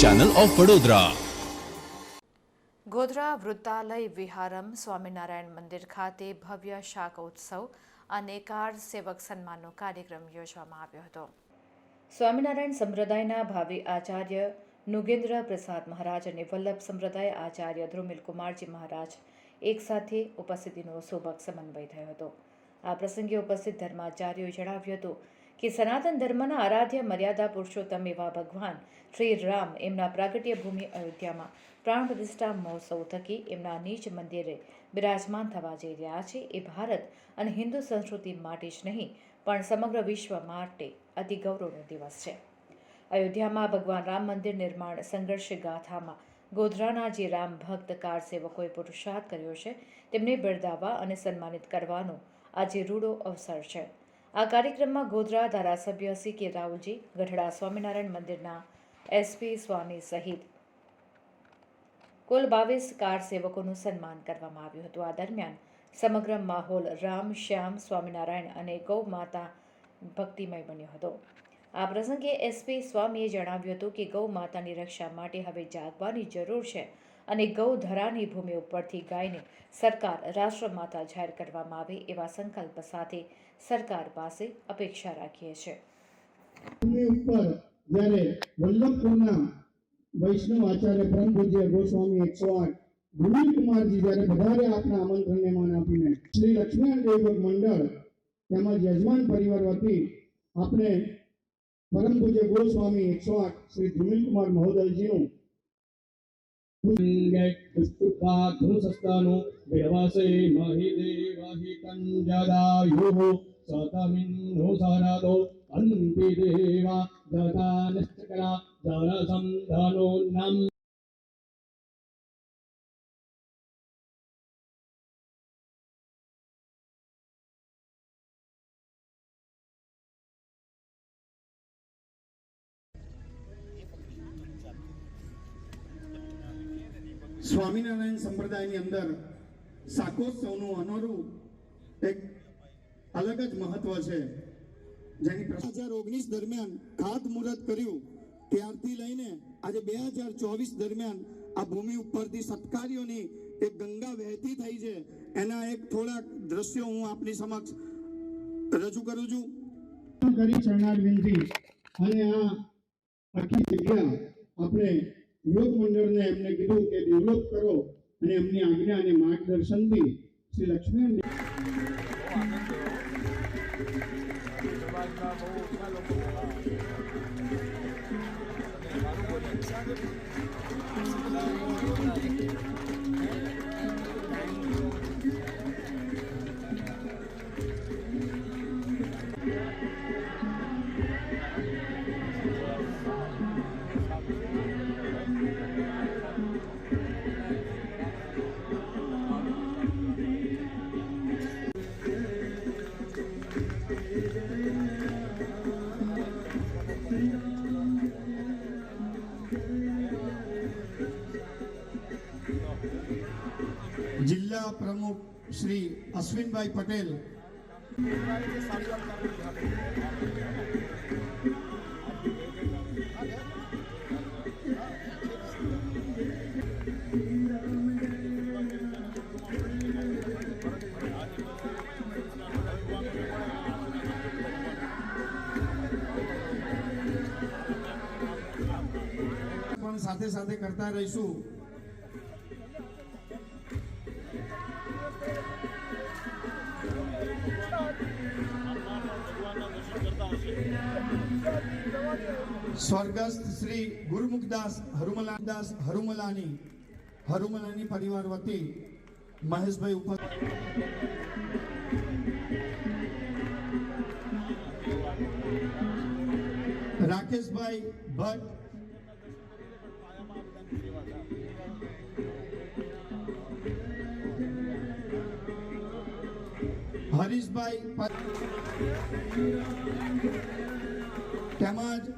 Channel of Vadodara Godhra વૃત્તાલય વિહારમ સ્વામિનારાયણ મંદિર ખાતે ભવ્ય શાક ઉત્સવ અને કાર સેવક સન્માનનો કાર્યક્રમ યોજવામાં આવ્યો હતો. સ્વામિનારાયણ સંપ્રદાયના ભાવિ આચાર્ય નુગેન્દ્ર પ્રસાદ મહારાજ અને વલ્લભ સંપ્રદાય આચાર્ય ધ્રુમિલ કુમારજી મહારાજ એક સાથે ઉપસ્થિતિનો શોભક સમન્વય થયો હતો. આ પ્રસંગે ઉપસ્થિત ધર્માચાર્યોએ જણાવ્યું હતું કે સનાતન ધર્મના આરાધ્ય મર્યાદા પુરુષોત્તમ એવા ભગવાન શ્રી રામ એમના પ્રાગટ્ય ભૂમિ અયોધ્યામાં પ્રાણ પ્રતિષ્ઠા મહોત્સવ થકી એમના નીચ મંદિરે બિરાજમાન થવા જઈ રહ્યા છે. એ ભારત અને હિન્દુ સંસ્કૃતિ માટે જ નહીં, પણ સમગ્ર વિશ્વ માટે અતિ ગૌરવનો દિવસ છે. અયોધ્યામાં ભગવાન રામ મંદિર નિર્માણ સંઘર્ષ ગાથામાં ગોધરાના જે રામ ભક્ત કાર સેવકોએ પુરુષાર્થ કર્યો છે, તેમને બિરદાવવા અને સન્માનિત કરવાનો આજે રૂડો અવસર છે. આ કાર્યક્રમમાં ગોધરા ધારાસભ્ય સી કે રાહુલજી ગઢડા સ્વામિનારાયણ મંદિરના એસપી સ્વામી સહિત કુલ બાવીસ કાર સેવકોનું સન્માન કરવામાં આવ્યું હતું. આ દરમિયાન સમગ્ર માહોલ રામ શ્યામ સ્વામિનારાયણ અને ગૌ માતા ભક્તિમય બન્યો હતો. આ પ્રસંગે એસપી સ્વામીએ જણાવ્યું હતું કે ગૌ માતાની રક્ષા માટે હવે જાગવાની જરૂર છે. અને ગૌ ધરાની ભૂમિ ઉપરથી ગાયને સરકાર, રાષ્ટ્રમાતા જાહેર કરવામાં આવે એવા સંકલ્પ સાથે સરકાર પાસે અપેક્ષા રાખીએ છીએ. ઉપર જ્યારે વલ્લભપુરના વૈષ્ણવ આચાર્ય બ્રહ્મ પૂજ્ય ગોસ્વામી એકસો આઠ ભૂમિ કુમારજી જ્યારે વધારે આપના આમંત્રણને માન આપીને શ્રી લક્ષ્મીનારાયણ દેવભોગ મંડળ તેમજ યજમાન પરિવાર વતી આપણે પરમ પૂજ્ય ગોસ્વામી એકસો આઠ શ્રી ધ્રુમિલ કુમાર స్థుపాఘ్నుసస్తాను దేవసే మహి దేవహి తంజదాయు సతమిన్ను సరదో అంపి దేవ దదానిష్టకర దరసం ధనున్నం. સ્વામિનારાયણ સંપ્રદાયની અંદર શાકોત્સવનું અનોરું એક અલગ જ મહત્વ છે. જેની બે હજાર ઓગણીસ દરમિયાન ખાત મુહૂર્ત કર્યું. ત્યારથી લઈને આજે બે હજાર ચોવીસ દરમિયાન આ ભૂમિ ઉપરથી સત્કાર્યોની એક ગંગા વહેતી થઈ છે. એના એક થોડાક દ્રશ્યો હું આપની સમક્ષ રજૂ કરું છું. કરી ચરણાર વિનંતી અને આ આખી જગ્યા આપણે યુવક મંડળને એમને કીધું કે ડેવલપ કરો અને એમની આજ્ઞા અને માર્ગદર્શનથી શ્રી લક્ષ્મણ જિલ્લા અશ્વિનભાઈ પટેલ સાથે સાથે કરતા રહીશું. સ્વર્ગસ્થ શ્રી ગુરુમુખદાસ હરુમલાદાસ હરુમલાની હરુમલાની પરિવાર વતી મહેશભાઈ ઉપર રાકેશભાઈ ભટ્ટ હરીશભાઈ તેમજ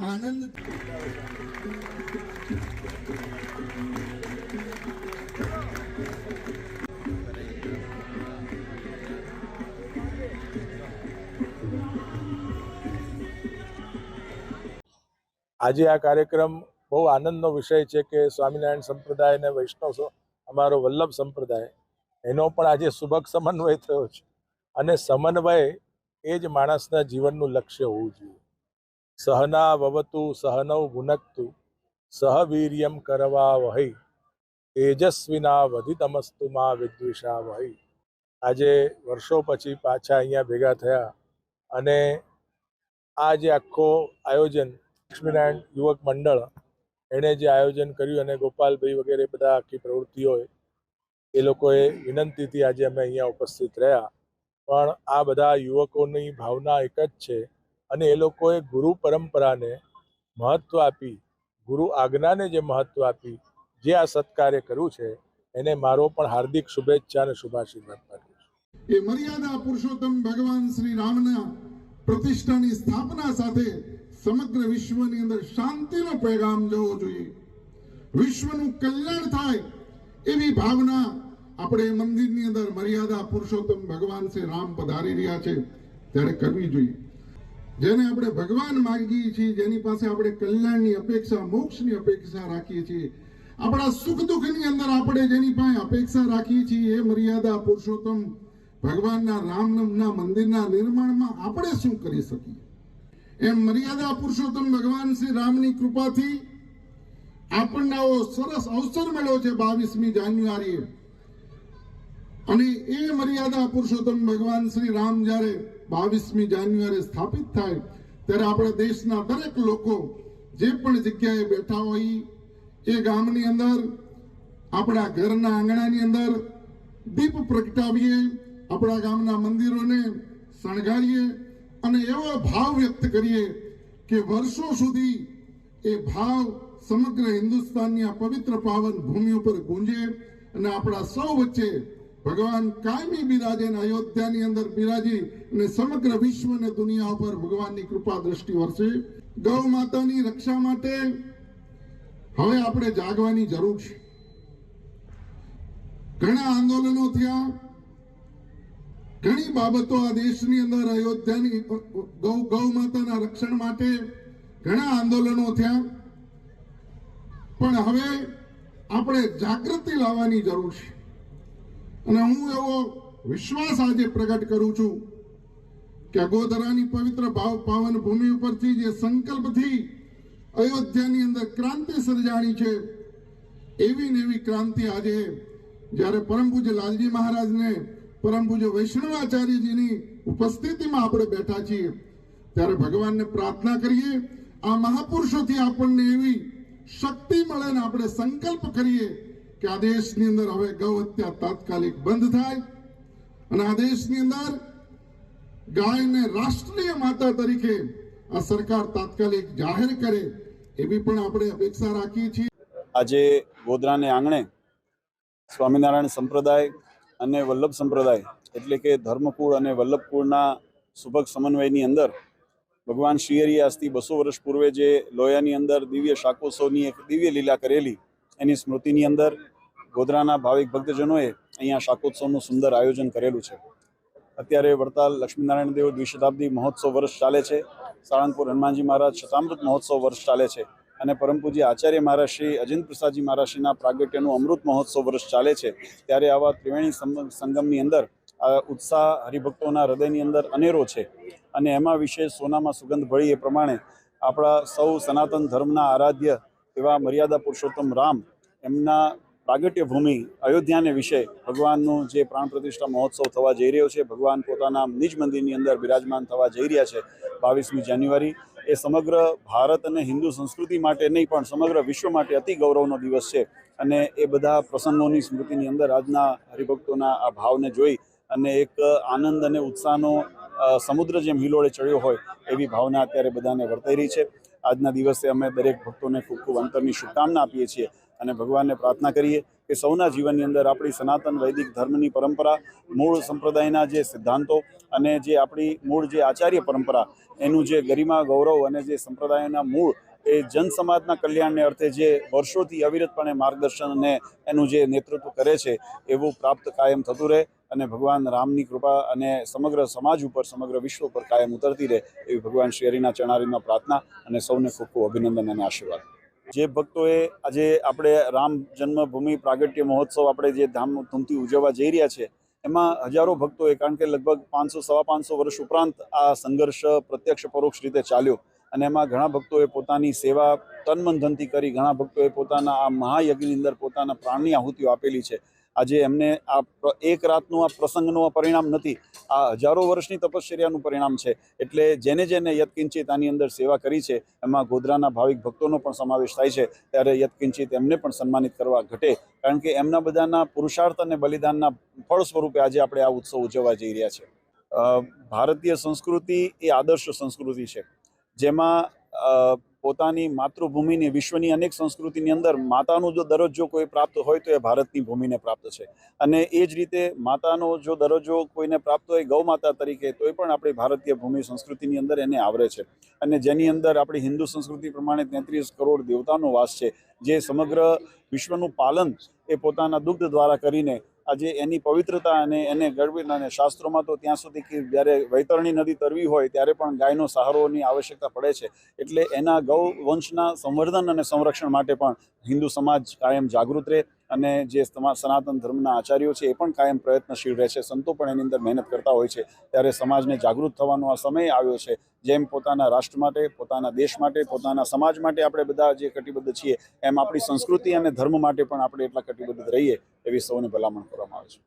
આનંદ. આજે આ કાર્યક્રમ બહુ આનંદનો વિષય છે કે સ્વામિનારાયણ સંપ્રદાય અને વૈષ્ણવ અમારો વલ્લભ સંપ્રદાય. એનો પણ આજે સુભગ સમન્વય થયો છે. અને સમન્વય એ જ માણસના જીવનનું લક્ષ્ય હોવું જોઈએ. સહના વવતુ સહનૌ ભુનક્તુ સહવીર્યમ કરવા વહી તેજસ્વીના વધીતમસ્તુ માં વિદ્વિષા વહી આજે વર્ષો પછી પાછા અહીંયા ભેગા થયા અને આ જે આખો આયોજન લક્ષ્મીનારાયણ યુવક મંડળ, એણે જે આયોજન કર્યું અને ગોપાલભાઈ વગેરે બધા આખી પ્રવૃત્તિઓ એ લોકોએ વિનંતીથી આજે અમે અહીંયા ઉપસ્થિત રહ્યા. પણ આ બધા યુવકોની ભાવના એક જ છે અને એ લોકોએ ગુરુ પરંપરાને મહત્ત્વ આપી, ગુરુ આજ્ઞાને જે મહત્ત્વ આપી, જે આ સત્કાર્ય કર્યું છે, એને મારો પણ હાર્દિક શુભેચ્છા અને શુભાશીર્વાદ પાઠવું છું. એ મર્યાદા પુરુષોત્તમ ભગવાન શ્રી રામના પ્રતિષ્ઠાની સ્થાપના સાથે સમગ્ર વિશ્વની અંદર શાંતિનો પેગામ જવો જોઈએ. વિશ્વનું કલ્યાણ થાય એવી ભાવના આપણે મંદિરની અંદર મર્યાદા પુરુષોત્તમ ભગવાન શ્રી રામ પધારી રહ્યા છે, ત્યારે કરવી જોઈએ. જેને આપણે ભગવાન માંગીએ છીએ, જેની પાસે આપણે કલ્યાણની અપેક્ષા, મોક્ષની અપેક્ષા રાખીએ છીએ. આપણા સુખ દુઃખની અંદર આપણે જેની પાસે અપેક્ષા રાખીએ છીએ, એ મર્યાદા પુરુષોત્તમ ભગવાનના રામના મંદિરના નિર્માણમાં આપણે શું કરી શકીએ? એમ મર્યાદા પુરુષોત્તમ ભગવાન શ્રી રામની કૃપાથી આપણને આવો સરસ અવસર મળ્યો છે બાવીસમી જાન્યુઆરીએ. અને એ મર્યાદા પુરુષોત્તમ ભગવાન શ્રી રામ જ્યારે બાવીસમી જાન્યુઆરી સ્થાપિત થાય, ત્યારે આપણા દેશના દરેક લોકો જે પણ જગ્યાએ બેઠા હોય, એ ગામની અંદર, આપણા ઘરના આંગણાની અંદર દીપ પ્રગટાવીએ, આપણા ગામના મંદિરોને શણગારીએ અને એવો ભાવ વ્યક્ત કરીએ કે વર્ષો સુધી એ ભાવ સમગ્ર હિન્દુસ્તાનની આ પવિત્ર પાવન ભૂમિ ઉપર ગુંજે અને આપણા સૌ વચ્ચે ભગવાન કાયમી બિરાજે અને અયોધ્યાની અંદર બિરાજી અને સમગ્ર વિશ્વ અને દુનિયા ઉપર ભગવાનની કૃપા દ્રષ્ટિ વરસે. ગૌ માતાની રક્ષા માટે હવે આપણે જાગવાની જરૂર છે. ઘણા આંદોલનો થયા. ઘણી બાબતો આ દેશની અંદર અયોધ્યાની ગૌ ગૌ માતાના રક્ષણ માટે ઘણા આંદોલનો થયા. પણ હવે આપણે જાગૃતિ લાવવાની જરૂર છે. અને હું એવો વિશ્વાસ આજે પ્રગટ કરું છું કે અગોદરાની પવિત્ર ભાવ પાવન ભૂમિ ઉપરથી જે સંકલ્પથી અયોધ્યાની અંદર ક્રાંતિ સર્જાણી છે, એવી ને એવી ક્રાંતિ આજે જ્યારે પરમ પૂજ્ય લાલજી મહારાજને, પરમ પૂજ્ય વૈષ્ણવાચાર્યજીની ઉપસ્થિતિમાં આપણે બેઠા છીએ, ત્યારે ભગવાનને પ્રાર્થના કરીએ, આ મહાપુરુષોથી આપણને એવી શક્તિ મળે ને આપણે સંકલ્પ કરીએ કે આ દેશની અંદર હવે ગૌ હત્યા તાત્કાલિક બંધ થાય અને આ દેશની અંદર ગાયને રાષ્ટ્રીય માતા તરીકે આ સરકાર તાત્કાલિક જાહેર કરે એવી પણ આપણે અપેક્ષા રાખીએ છીએ. આજે ગોધરાને આંગણે સ્વામિનારાયણ સંપ્રદાય અને વલ્લભ સંપ્રદાય એટલે કે ધર્મકુળ અને વલ્લભકુળના સુભગ સમન્વયની અંદર ભગવાન શ્રીહરિએ આજથી બસો વર્ષ પૂર્વે જે લોયાની અંદર દિવ્ય શાકોત્સવની એક દિવ્ય લીલા કરેલી એની સ્મૃતિની અંદર ગોધરાના ભાવિક ભક્તજનોએ અહીંયા શાકોત્સવનું સુંદર આયોજન કરેલું છે. અત્યારે વડતાલ લક્ષ્મીનારાયણ દેવ દ્વિશતાબ્દી મહોત્સવ વર્ષ ચાલે છે. સાળંગપુર હનુમાનજી મહારાજ શતામૃત મહોત્સવ વર્ષ ચાલે છે. અને પરમ પૂજ્ય આચાર્ય મહારાજ શ્રી અજિંત પ્રસાદજી મહારાજશ્રીના પ્રાગટ્યનું અમૃત મહોત્સવ વર્ષ ચાલે છે. ત્યારે આવા ત્રિવેણી સંગમની અંદર આ ઉત્સાહ હરિભક્તોના હૃદયની અંદર અનેરો છે. અને એમાં વિશેષ સોનામાં સુગંધ ભળી એ પ્રમાણે આપણા સૌ સનાતન ધર્મના આરાધ્ય એવા મર્યાદા પુરુષોત્તમ રામ એમના પ્રાગટ્ય ભૂમિ અયોધ્યાને વિશે ભગવાનનું જે પ્રાણ પ્રતિષ્ઠા મહોત્સવ થવા જઈ રહ્યો છે, ભગવાન પોતાના નિજ મંદિરની અંદર બિરાજમાન થવા જઈ રહ્યા છે બાવીસમી જાન્યુઆરી, એ સમગ્ર ભારત અને હિન્દુ સંસ્કૃતિ માટે નહીં પણ સમગ્ર વિશ્વ માટે અતિ ગૌરવનો દિવસ છે અને એ બધા પ્રસંગોની સ્મૃતિની અંદર આજના હરિભક્તોના આ ભાવને જોઈ અને એક આનંદ અને ઉત્સાહનો સમુદ્ર જેમ હિલોળે ચડ્યો હોય એવી ભાવના અત્યારે બધાને વર્તાઈ રહી છે. આજના દિવસે અમે દરેક ભક્તોને ખૂબ ખૂબ અંતરની શુભકામના આપીએ છીએ અને ભગવાનને પ્રાર્થના કરીએ કે સૌના જીવનની અંદર આપણી સનાતન વૈદિક ધર્મની પરંપરા, મૂળ સંપ્રદાયના જે સિદ્ધાંતો અને જે આપણી મૂળ જે આચાર્ય પરંપરા, એનું જે ગરિમા, ગૌરવ અને જે સંપ્રદાયના મૂળ, એ જન સમાજના કલ્યાણને અર્થે જે વર્ષોથી અવિરતપણે માર્ગદર્શન અને એનું જે નેતૃત્વ કરે છે, એવું પ્રાપ્ત કાયમ થતું રહે. અને ભગવાન રામની કૃપા અને સમગ્ર સમાજ ઉપર, સમગ્ર વિશ્વ ઉપર કાયમ ઉતરતી રહે એવી ભગવાન શ્રી હરિના પ્રાર્થના અને સૌને ખૂબ ખૂબ અભિનંદન અને આશીર્વાદ. જે ભક્તોએ આજે આપણે રામ જન્મભૂમિ પ્રાગટ્ય મહોત્સવ આપણે જે ધામધૂમથી ઉજવવા જઈ રહ્યા છે, એમાં હજારો ભક્તોએ, કારણ કે લગભગ પાંચસો, સવા પાંચસો વર્ષ ઉપરાંત આ સંઘર્ષ પ્રત્યક્ષ પરોક્ષ રીતે ચાલ્યો અને એમાં ઘણા ભક્તોએ પોતાની સેવા તન મન કરી, ઘણા ભક્તોએ પોતાના આ મહાયજ્ઞની અંદર પોતાના પ્રાણની આહુતિઓ આપેલી છે. આજે એમને આ એક રાતનું આ પ્રસંગનું આ પરિણામ નથી. આ હજારો વર્ષની તપશ્ચર્યાનું પરિણામ છે. એટલે જેને જેને યત્કિંચિત આની અંદર સેવા કરી છે, એમાં ગોધરાના ભાવિક ભક્તોનો પણ સમાવેશ થાય છે, ત્યારે યત્કિંચિત એમને પણ સન્માનિત કરવા ઘટે. કારણ કે એમના બધાના પુરુષાર્થ અને બલિદાનના ફળ સ્વરૂપે આજે આપણે આ ઉત્સવ ઉજવવા જઈ રહ્યા છે. ભારતીય સંસ્કૃતિ એ આદર્શ સંસ્કૃતિ છે. જેમાં પોતાની માતૃભૂમિની વિશ્વની અનેક સંસ્કૃતિની અંદર માતાનો જો દરજ્જો કોઈ પ્રાપ્ત હોય તો એ ભારતની ભૂમિને પ્રાપ્ત છે. અને એ જ રીતે માતાનો જો દરજ્જો કોઈને પ્રાપ્ત હોય ગૌ માતા તરીકે, તોય પણ આપણી ભારતીય ભૂમિ સંસ્કૃતિની અંદર એને આવરે છે. અને જેની અંદર આપણી હિન્દુ સંસ્કૃતિ પ્રમાણે તેત્રીસ કરોડ દેવતાનો વાસ છે, જે સમગ્ર વિશ્વનું પાલન એ પોતાના દુગ્ધ દ્વારા કરીને આજે એની પવિત્રતા અને એને ગળવી અને શાસ્ત્રોમાં તો ત્યાં સુધી કે જ્યારે વૈતરણી નદી તરવી હોય ત્યારે પણ ગાયનો સહારોની આવશ્યકતા પડે છે. એટલે એના ગૌ વંશના સંવર્ધન અને સંરક્ષણ માટે પણ હિન્દુ સમાજ કાયમ જાગૃત રહે. અને જે સનાતન ધર્મના આચાર્યો છે એ પણ કાયમ પ્રયત્નશીલ રહે છે. સંતો પણ એની અંદર મહેનત કરતા હોય છે. ત્યારે સમાજને જાગૃત થવાનો આ સમય આવ્યો છે. જેમ પોતાના રાષ્ટ્ર માટે, પોતાના દેશ માટે, પોતાના સમાજ માટે આપણે બધા જે કટિબદ્ધ છીએ, એમ આપણી સંસ્કૃતિ અને ધર્મ માટે પણ આપણે એટલા કટિબદ્ધ રહીએ એવી સૌને ભલામણ કરવામાં આવે છે.